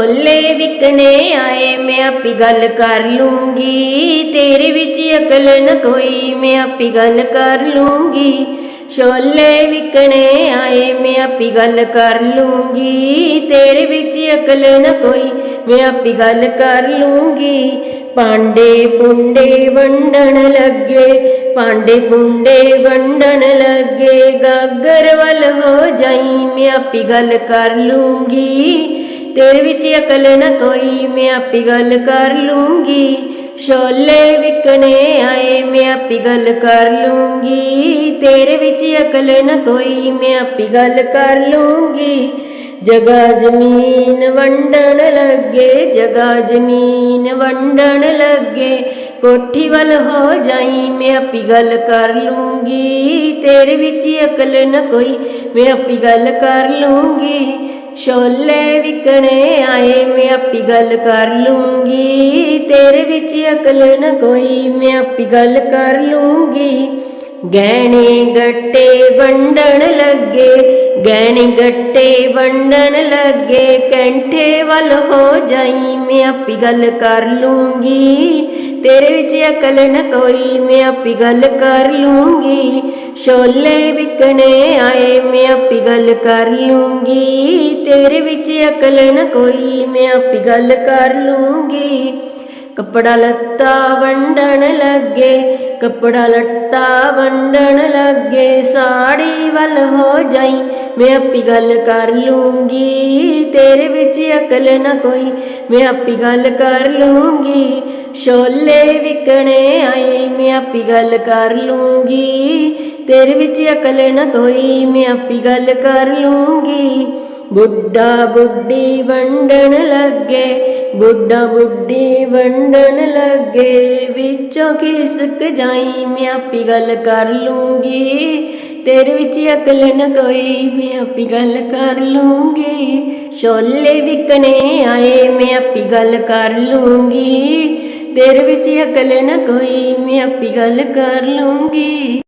ਛੋਲੇ ਵਿਕਣੇ ਆਏ, ਮੈਂ ਆਪੀ ਗੱਲ ਕਰ ਲੂੰਗੀ। ਤੇਰੇ ਵਿੱਚ ਅਕਲ ਨ ਕੋਈ, ਮੈਂ ਆਪੀ ਗੱਲ ਕਰ ਲੂੰਗੀ। ਛੋਲੇ ਵਿਕਣੇ ਆਏ, ਮੈਂ ਆਪੀ ਗੱਲ ਕਰ ਲੂੰਗੀ। ਤੇਰੇ ਵਿੱਚ ਅਕਲ ਨ ਕੋਈ, ਮੈਂ ਆਪੀ ਗੱਲ ਕਰ ਲੂੰਗੀ। ਪਾਂਡੇ ਪੁੰਡੇ ਵੰਡਣ ਲੱਗੇ ਪਾਂਡੇ ਪੁੰਡੇ ਵੰਡਣ ਲੱਗੇ। ਗਾਗਰ ਵੱਲ ਹੋ ਜਾਈ, ਮੈਂ ਆਪੀ ਗੱਲ ਕਰ ਲੂੰਗੀ। ਤੇਰੇ ਵਿੱਚ ਅਕਲ ਨ ਕੋਈ, ਮੈਂ ਆਪੀ ਗੱਲ ਕਰ ਲੂੰਗੀ। ਛੋਲੇ ਵਿਕਣੇ ਆਏ, ਮੈਂ ਆਪੀ ਗੱਲ ਕਰ ਲੂੰਗੀ। ਤੇਰੇ ਵਿੱਚ ਅਕਲ ਨ ਕੋਈ, ਮੈਂ ਆਪੀ ਗੱਲ ਕਰ ਲੂੰਗੀ। ਜਗਾ ਜ਼ਮੀਨ ਵੰਡਣ ਲੱਗੇ, ਜਗਾ ਜ਼ਮੀਨ ਵੰਡਣ ਲੱਗੇ। ਕੋਠੀ ਵੱਲ ਹੋ ਜਾਈ, ਮੈਂ ਆਪੀ ਗੱਲ ਕਰ ਲੂੰਗੀ। ਤੇਰੇ ਵਿੱਚ ਅਕਲ ਨ ਕੋਈ, ਮੈਂ ਆਪੀ ਗੱਲ ਕਰ ਲੂੰਗੀ। ਛੋਲੇ ਵਿਕਣੇ ਆਏ, ਮੈਂ ਆਪੀ ਗੱਲ ਕਰ ਲੂੰਗੀ। ਤੇਰੇ ਵਿੱਚ ਅਕਲ ਨਾ ਕੋਈ, ਮੈਂ ਆਪੀ ਗੱਲ ਕਰ ਲੂੰਗੀ। ਗਹਿਣੇ ਗੱਟੇ ਵੰਡਣ ਲੱਗੇ, ਗਹਿਣੇ ਗੱਟੇ ਵੰਡਣ ਲੱਗੇ, ਕੈਂਠੇ ਵੱਲ ਹੋ ਜਾਈ, ਮੈਂ ਆਪੀ ਗੱਲ ਕਰ ਲੂੰਗੀ। ਤੇਰੇ ਵਿੱਚ ਅਕਲ ਨ ਕੋਈ, ਮੈਂ ਆਪੀ ਗੱਲ ਕਰ ਲੂੰਗੀ। ਛੋਲੇ ਵਿਕਣੇ ਆਏ, ਮੈਂ ਆਪੀ ਗੱਲ ਕਰ ਲੂੰਗੀ। ਤੇਰੇ ਵਿੱਚ ਅਕਲ ਨ ਕੋਈ, ਮੈਂ ਆਪੀ ਗੱਲ ਕਰ ਲੂੰਗੀ। ਕੱਪੜਾ ਲੱਤਾ ਵੰਡਣ ਲੱਗੇ, ਕੱਪੜਾ ਲੱਤਾ ਵੰਡਣ ਲੱਗੇ, ਸਾੜੀ ਵੱਲ ਹੋ ਜਾਈ। ਮੈਂ ਆਪੀ ਗੱਲ ਕਰ ਲੂੰਗੀ, ਤੇਰੇ ਵਿੱਚ ਅਕਲ ਨਾ ਕੋਈ। ਮੈਂ ਆਪੀ ਗੱਲ ਕਰ ਲੂੰਗੀ, ਛੋਲੇ ਵਿਕਣੇ ਆਏ, ਮੈਂ ਆਪੀ ਗੱਲ ਕਰ ਲੂੰਗੀ। ਤੇਰੇ ਵਿੱਚ ਅਕਲ ਨਾ ਕੋਈ, ਮੈਂ ਆਪੀ ਗੱਲ ਕਰ ਲੂੰਗੀ। ਬੁੱਢਾ ਬੁੱਢੀ ਵੰਡਣ ਲੱਗੇ, ਬੁੱਢਾ ਬੁੱਢੀ ਵੰਡਣ ਲੱਗੇ। ਵਿੱਚੋਂ ਕਿਸਕ ਜਾਈ, ਮੈਂ ਆਪੀ ਗੱਲ ਕਰ ਲੂੰਗੀ। ਤੇਰੇ ਵਿੱਚ ਅਕਲ ਨ ਕੋਈ, ਮੈਂ ਆਪੀ ਗੱਲ ਕਰ ਲੂੰਗੀ। ਛੋਲੇ ਵਿਕਣੇ ਆਏ, ਮੈਂ ਆਪੀ ਗੱਲ ਕਰ ਲੂੰਗੀ। ਤੇਰੇ ਵਿੱਚ ਅਕਲ ਨ ਕੋਈ, ਮੈਂ ਆਪੀ ਗੱਲ ਕਰ ਲੂੰਗੀ।